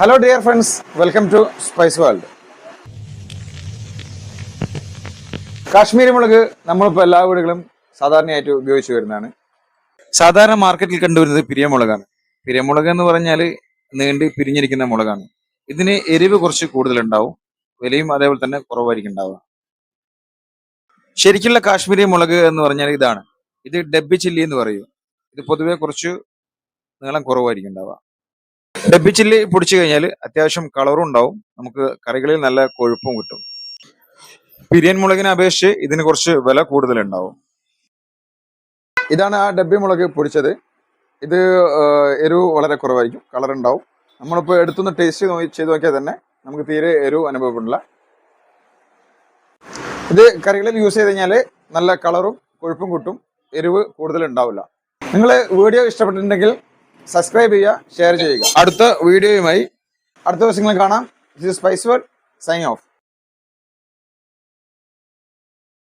Hello dear friends welcome to spice world Kashmiri മുളക് നമ്മളിപ്പോൾ എല്ലാ വീടുകളും സാധാരണയായിട്ട് ഉപയോഗിച്ചു വരുന്നതാണ്. സാധാരണ മാർക്കറ്റിൽ കണ്ടുവരുന്നത് പിരിയമുളകാണ് പിരിയമുളക് എന്ന് പറഞ്ഞാൽ നീണ്ടി പിരിഞ്ഞിരിക്കുന്ന മുളകാണ്. ഇതിന് എരിവ് കുറച്ച് കൂടുതലുണ്ടാവും. വിലയും അതേപോലെ തന്നെ കുറവായിരിക്കും ഉണ്ടാവുക. ശരിക്കുള്ള കാശ്മീരി മുളക് എന്ന് പറഞ്ഞാൽ ഇതാണ്. ഇത് ഡബ്ബി ചില്ലി എന്ന് പറയും. ഇത് പൊതുവെ കുറച്ച് നീളം കുറവായിരിക്കും ഉണ്ടാവുക. ഡബ്ബി ചില്ലി പൊടിച്ചു കഴിഞ്ഞാൽ അത്യാവശ്യം കളറും ഉണ്ടാവും. നമുക്ക് കറികളിൽ നല്ല കൊഴുപ്പും കിട്ടും. പിരിയൻ മുളകിനെ അപേക്ഷിച്ച് ഇതിന് കുറച്ച് വില കൂടുതലുണ്ടാവും. ഇതാണ് ആ ഡബ്ബി മുളക് പൊടിച്ചത്. ഇത് എരിവ് വളരെ കുറവായിരിക്കും. കളർ ഉണ്ടാവും. നമ്മളിപ്പോൾ എടുത്തുനിന്ന് ടേസ്റ്റ് ചെയ്ത് നോക്കിയാൽ തന്നെ നമുക്ക് തീരെ എരിവ് അനുഭവപ്പെടില്ല. ഇത് കറികളിൽ യൂസ് ചെയ്ത് കഴിഞ്ഞാൽ നല്ല കളറും കൊഴുപ്പും കിട്ടും. എരിവ് കൂടുതലുണ്ടാവില്ല. നിങ്ങൾ വീഡിയോ ഇഷ്ടപ്പെട്ടിട്ടുണ്ടെങ്കിൽ സബ്സ്ക്രൈബ് ചെയ്യുക ഷെയർ ചെയ്യുക. അടുത്ത വീഡിയോയുമായി അടുത്ത ദിവസങ്ങളിൽ കാണാം. This spice world sign off